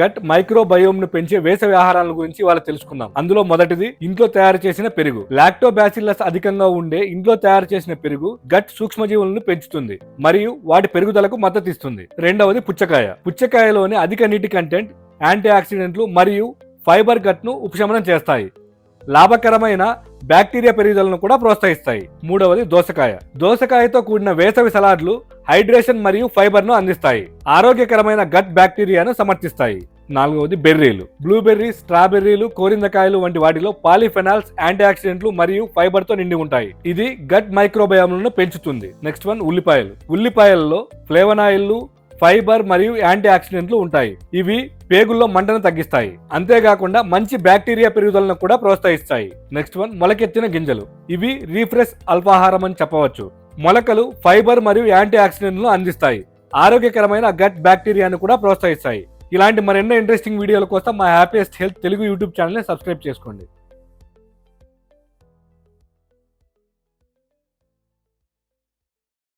Gut మైక్రోబయోమ్ను పెంచే వేసవి ఆహారాల గురించి వాళ్ళు తెలుసుకుందాం. అందులో మొదటిది ఇంట్లో తయారు చేసిన పెరుగు. లాక్టోబాసిల్లస్ అధికంగా ఉండే ఇంట్లో తయారు చేసిన పెరుగు గట్ సూక్ష్మజీవులను పెంచుతుంది మరియు వాటి పెరుగుదలకు మద్దతు ఇస్తుంది రెండవది పుచ్చకాయ. పుచ్చకాయలోని అధిక నీటి కంటెంట్ యాంటీ ఆక్సిడెంట్లు మరియు ఫైబర్ గట్ను ఉపశమనం చేస్తాయి. లాభకరమైన బ్యాక్టీరియా పెరుగుదలను కూడా ప్రోత్సహిస్తాయి. మూడవది దోసకాయ. దోసకాయతో కూడిన వేసవి సలాడ్లు హైడ్రేషన్ మరియు ఫైబర్ను అందిస్తాయి. ఆరోగ్యకరమైన గట్ బ్యాక్టీరియాను సమర్థిస్తాయి. నాలుగవది బెర్రీలు. బ్లూబెర్రీ స్ట్రాబెర్రీలు కోరిందకాయలు వంటి వాటిలో పాలిఫెనాల్స్ యాంటీ ఆక్సిడెంట్లు మరియు ఫైబర్తో నిండి ఉంటాయి. ఇది గట్ మైక్రోబయామ్లను పెంచుతుంది. నెక్స్ట్ వన్ ఉల్లిపాయలు. ఉల్లిపాయలలో ఫ్లేవనాయిల్లు ఫైబర్ మరియు యాంటీ ఆక్సిడెంట్లు ఉంటాయి. ఇవి పేగుల్లో మంటను తగ్గిస్తాయి. అంతేకాకుండా మంచి బ్యాక్టీరియా పెరుగుదలను కూడా ప్రోత్సహిస్తాయి. నెక్స్ట్ వన్ మొలకెత్తిన గింజలు. ఇవి రీఫ్రెష్ అల్పాహారం అని చెప్పవచ్చు. మొలకలు ఫైబర్ మరియు యాంటీ ఆక్సిడెంట్లను అందిస్తాయి. ఆరోగ్యకరమైన గట్ బ్యాక్టీరియాను కూడా ప్రోత్సహిస్తాయి. ఇలాంటి మరెన్నో ఇంట్రెస్టింగ్ వీడియోల కోసం మా హ్యాపీయెస్ట్ హెల్త్ తెలుగు యూట్యూబ్ ఛానల్ని సబ్స్క్రైబ్ చేసుకోండి.